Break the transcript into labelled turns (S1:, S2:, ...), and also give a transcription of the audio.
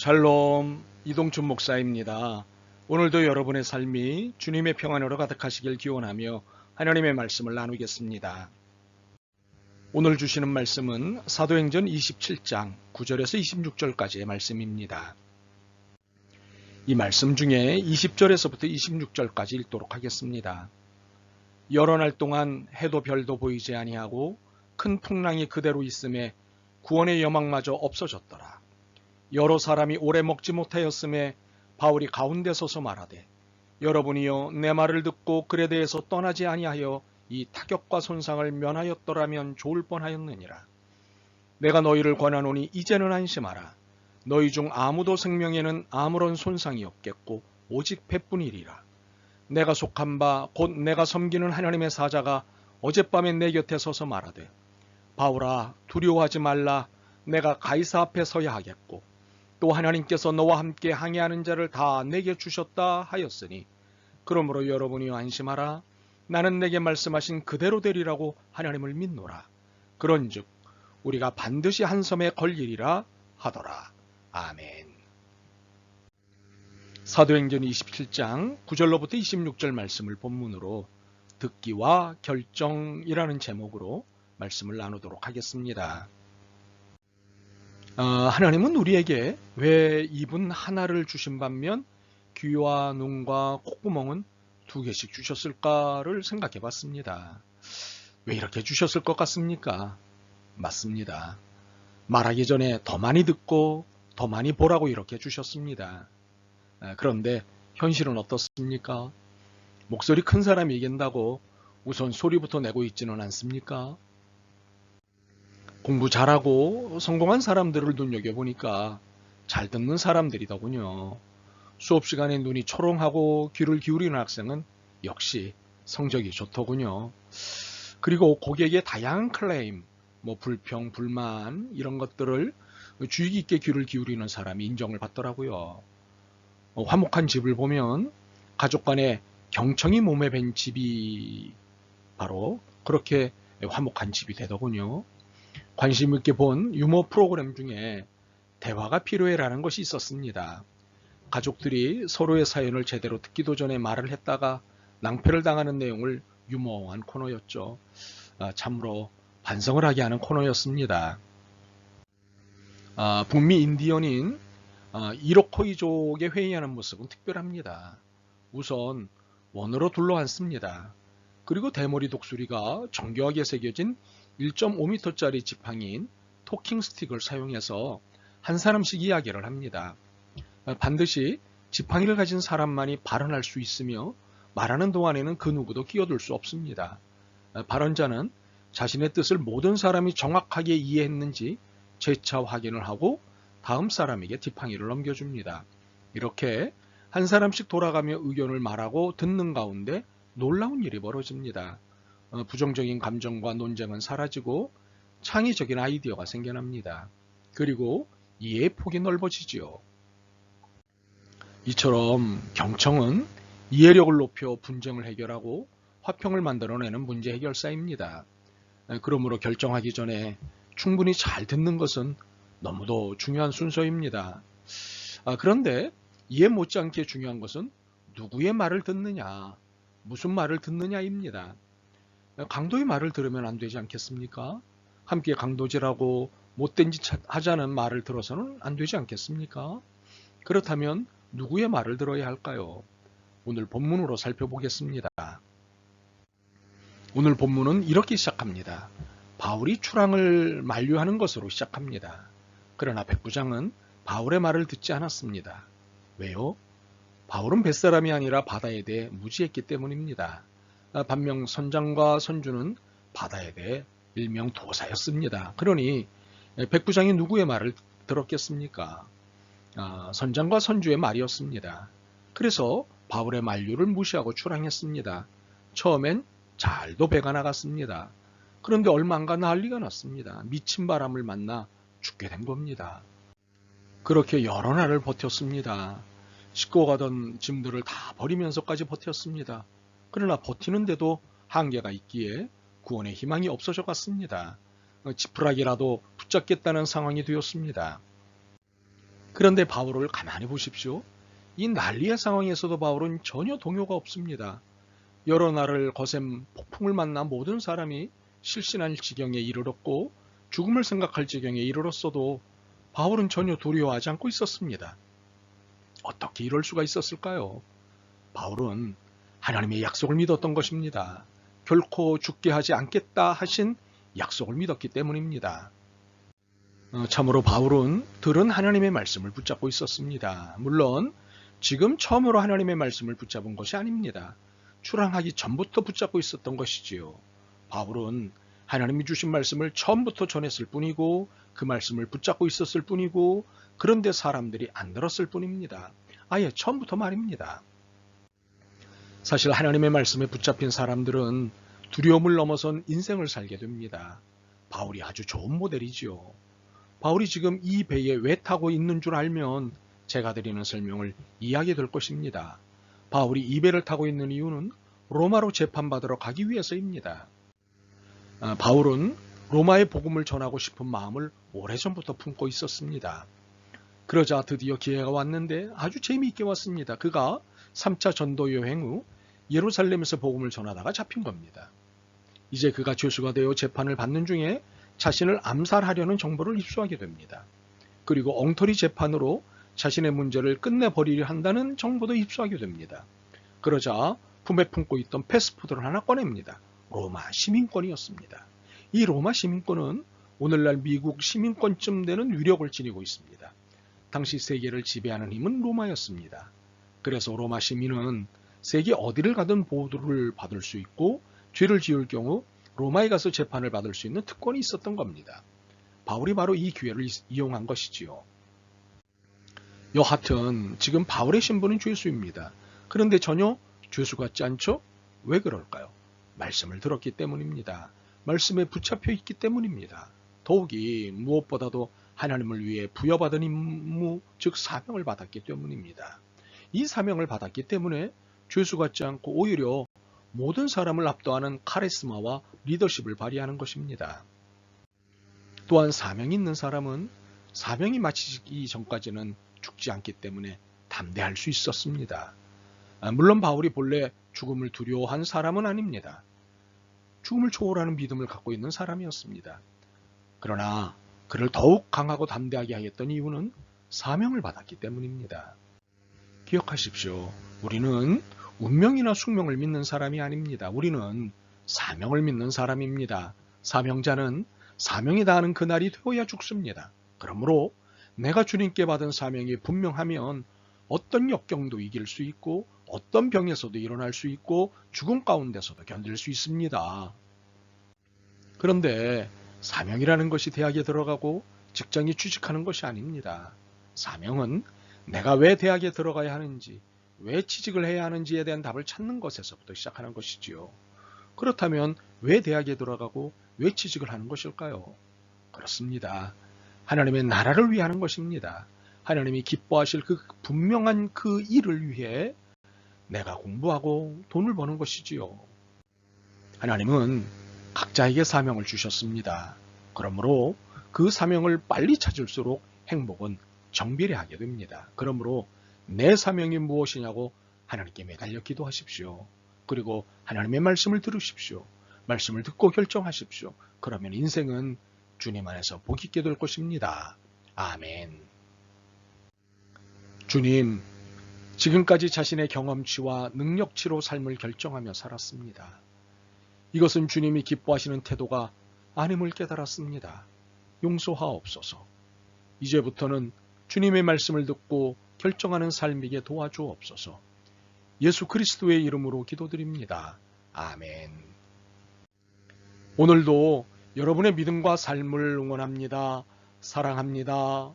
S1: 샬롬 이동춘 목사입니다. 오늘도 여러분의 삶이 주님의 평안으로 가득하시길 기원하며 하나님의 말씀을 나누겠습니다. 오늘 주시는 말씀은 사도행전 27장 9절에서 26절까지의 말씀입니다. 이 말씀 중에 20절에서부터 26절까지 읽도록 하겠습니다. 여러 날 동안 해도 별도 보이지 아니하고 큰 풍랑이 그대로 있음에 구원의 여망마저 없어졌더라. 여러 사람이 오래 먹지 못하였음에 바울이 가운데 서서 말하되 여러분이여 내 말을 듣고 글에 대해서 떠나지 아니하여 이 타격과 손상을 면하였더라면 좋을 뻔하였느니라. 내가 너희를 권하노니 이제는 안심하라. 너희 중 아무도 생명에는 아무런 손상이 없겠고 오직 배뿐이리라. 내가 속한 바 곧 내가 섬기는 하나님의 사자가 어젯밤에 내 곁에 서서 말하되 바울아 두려워하지 말라 내가 가이사 앞에 서야 하겠고 또 하나님께서 너와 함께 항해하는 자를 다 내게 주셨다 하였으니 그러므로 여러분이 안심하라. 나는 내게 말씀하신 그대로 되리라고 하나님을 믿노라. 그런즉 우리가 반드시 한 섬에 걸리리라 하더라. 아멘. 사도행전 27장 9절로부터 26절 말씀을 본문으로 듣기와 결정이라는 제목으로 말씀을 나누도록 하겠습니다. 어, 하나님은 우리에게 왜 입은 하나를 주신 반면 귀와 눈과 콧구멍은 두 개씩 주셨을까를 생각해 봤습니다. 왜 이렇게 주셨을 것 같습니까? 맞습니다. 말하기 전에 더 많이 듣고 더 많이 보라고 이렇게 주셨습니다. 아, 그런데 현실은 어떻습니까? 목소리 큰 사람이 이긴다고 우선 소리부터 내고 있지는 않습니까? 공부 잘하고 성공한 사람들을 눈여겨보니까 잘 듣는 사람들이더군요. 수업 시간에 눈이 초롱하고 귀를 기울이는 학생은 역시 성적이 좋더군요. 그리고 고객의 다양한 클레임, 뭐 불평, 불만 이런 것들을 주의 깊게 귀를 기울이는 사람이 인정을 받더라고요. 어, 화목한 집을 보면 가족 간에 경청이 몸에 밴 집이 바로 그렇게 화목한 집이 되더군요. 관심 있게 본 유머 프로그램 중에 대화가 필요해라는 것이 있었습니다. 가족들이 서로의 사연을 제대로 듣기도 전에 말을 했다가 낭패를 당하는 내용을 유머한 코너였죠. 아, 참으로 반성을 하게 하는 코너였습니다. 아, 북미 인디언인 아, 이로코이족의 회의하는 모습은 특별합니다. 우선 원으로 둘러앉습니다. 그리고 대머리 독수리가 정교하게 새겨진 1.5m짜리 지팡이인 토킹 스틱을 사용해서 한 사람씩 이야기를 합니다. 반드시 지팡이를 가진 사람만이 발언할 수 있으며 말하는 동안에는 그 누구도 끼어들 수 없습니다. 발언자는 자신의 뜻을 모든 사람이 정확하게 이해했는지 재차 확인을 하고 다음 사람에게 지팡이를 넘겨줍니다. 이렇게 한 사람씩 돌아가며 의견을 말하고 듣는 가운데 놀라운 일이 벌어집니다. 어, 부정적인 감정과 논쟁은 사라지고 창의적인 아이디어가 생겨납니다. 그리고 이해의 폭이 넓어지지요. 이처럼 경청은 이해력을 높여 분쟁을 해결하고 화평을 만들어내는 문제 해결사입니다. 그러므로 결정하기 전에 충분히 잘 듣는 것은 너무도 중요한 순서입니다. 아, 그런데 이해 못지않게 중요한 것은 누구의 말을 듣느냐, 무슨 말을 듣느냐입니다. 강도의 말을 들으면 안 되지 않겠습니까? 함께 강도질하고 못된 짓 하자는 말을 들어서는 안 되지 않겠습니까? 그렇다면 누구의 말을 들어야 할까요? 오늘 본문으로 살펴보겠습니다. 오늘 본문은 이렇게 시작합니다. 바울이 출항을 만류하는 것으로 시작합니다. 그러나 백부장은 바울의 말을 듣지 않았습니다. 왜요? 바울은 뱃사람이 아니라 바다에 대해 무지했기 때문입니다. 반면 선장과 선주는 바다에 대해 일명 도사였습니다. 그러니 백부장이 누구의 말을 들었겠습니까? 아, 선장과 선주의 말이었습니다. 그래서 바울의 만류를 무시하고 출항했습니다. 처음엔 잘도 배가 나갔습니다. 그런데 얼마 안 가 난리가 났습니다. 미친 바람을 만나 죽게 된 겁니다. 그렇게 여러 날을 버텼습니다. 싣고 가던 짐들을 다 버리면서까지 버텼습니다. 그러나 버티는데도 한계가 있기에 구원의 희망이 없어져 갔습니다. 지푸라기라도 붙잡겠다는 상황이 되었습니다. 그런데 바울을 가만히 보십시오. 이 난리의 상황에서도 바울은 전혀 동요가 없습니다. 여러 날을 거센 폭풍을 만나 모든 사람이 실신할 지경에 이르렀고 죽음을 생각할 지경에 이르렀어도 바울은 전혀 두려워하지 않고 있었습니다. 어떻게 이럴 수가 있었을까요? 바울은 하나님의 약속을 믿었던 것입니다. 결코 죽게 하지 않겠다 하신 약속을 믿었기 때문입니다. 어, 참으로 바울은 들은 하나님의 말씀을 붙잡고 있었습니다. 물론 지금 처음으로 하나님의 말씀을 붙잡은 것이 아닙니다. 출항하기 전부터 붙잡고 있었던 것이지요. 바울은 하나님이 주신 말씀을 처음부터 전했을 뿐이고 그 말씀을 붙잡고 있었을 뿐이고 그런데 사람들이 안 들었을 뿐입니다. 아예 처음부터 말입니다. 사실 하나님의 말씀에 붙잡힌 사람들은 두려움을 넘어선 인생을 살게 됩니다. 바울이 아주 좋은 모델이지요. 바울이 지금 이 배에 왜 타고 있는 줄 알면 제가 드리는 설명을 이해하게 될 것입니다. 바울이 이 배를 타고 있는 이유는 로마로 재판받으러 가기 위해서입니다. 아, 바울은 로마의 복음을 전하고 싶은 마음을 오래전부터 품고 있었습니다. 그러자 드디어 기회가 왔는데 아주 재미있게 왔습니다. 그가 3차 전도 여행 후 예루살렘에서 복음을 전하다가 잡힌 겁니다. 이제 그가 죄수가 되어 재판을 받는 중에 자신을 암살하려는 정보를 입수하게 됩니다. 그리고 엉터리 재판으로 자신의 문제를 끝내버리려 한다는 정보도 입수하게 됩니다. 그러자 품에 품고 있던 패스포드를 하나 꺼냅니다. 로마 시민권이었습니다. 이 로마 시민권은 오늘날 미국 시민권쯤 되는 위력을 지니고 있습니다. 당시 세계를 지배하는 힘은 로마였습니다. 그래서 로마 시민은 세계 어디를 가든 보호를 받을 수 있고 죄를 지을 경우 로마에 가서 재판을 받을 수 있는 특권이 있었던 겁니다. 바울이 바로 이 기회를 이용한 것이지요. 여하튼 지금 바울의 신분은 죄수입니다. 그런데 전혀 죄수 같지 않죠? 왜 그럴까요? 말씀을 들었기 때문입니다. 말씀에 붙잡혀 있기 때문입니다. 더욱이 무엇보다도 하나님을 위해 부여받은 임무, 즉 사명을 받았기 때문입니다. 이 사명을 받았기 때문에 죄수 같지 않고 오히려 모든 사람을 압도하는 카리스마와 리더십을 발휘하는 것입니다. 또한 사명이 있는 사람은 사명이 마치기 전까지는 죽지 않기 때문에 담대할 수 있었습니다. 아, 물론 바울이 본래 죽음을 두려워한 사람은 아닙니다. 죽음을 초월하는 믿음을 갖고 있는 사람이었습니다. 그러나 그를 더욱 강하고 담대하게 하였던 이유는 사명을 받았기 때문입니다. 기억하십시오. 우리는 운명이나 숙명을 믿는 사람이 아닙니다. 우리는 사명을 믿는 사람입니다. 사명자는 사명이 다하는 그날이 되어야 죽습니다. 그러므로 내가 주님께 받은 사명이 분명하면 어떤 역경도 이길 수 있고 어떤 병에서도 일어날 수 있고 죽음 가운데서도 견딜 수 있습니다. 그런데 사명이라는 것이 대학에 들어가고 직장에 취직하는 것이 아닙니다. 사명은 내가 왜 대학에 들어가야 하는지, 왜 취직을 해야 하는지에 대한 답을 찾는 것에서부터 시작하는 것이지요. 그렇다면 왜 대학에 들어가고 왜 취직을 하는 것일까요? 그렇습니다. 하나님의 나라를 위해 하는 것입니다. 하나님이 기뻐하실 그 분명한 그 일을 위해 내가 공부하고 돈을 버는 것이지요. 하나님은 각자에게 사명을 주셨습니다. 그러므로 그 사명을 빨리 찾을수록 행복은 정비례하게 됩니다. 그러므로 내 사명이 무엇이냐고 하나님께 매달려 기도하십시오. 그리고 하나님의 말씀을 들으십시오. 말씀을 듣고 결정하십시오. 그러면 인생은 주님 안에서 복 있게 될 것입니다. 아멘. 주님, 지금까지 자신의 경험치와 능력치로 삶을 결정하며 살았습니다. 이것은 주님이 기뻐하시는 태도가 아님을 깨달았습니다. 용서하옵소서. 이제부터는 주님의 말씀을 듣고 결정하는 삶이게 도와주옵소서. 예수 그리스도의 이름으로 기도드립니다. 아멘. 오늘도 여러분의 믿음과 삶을 응원합니다. 사랑합니다.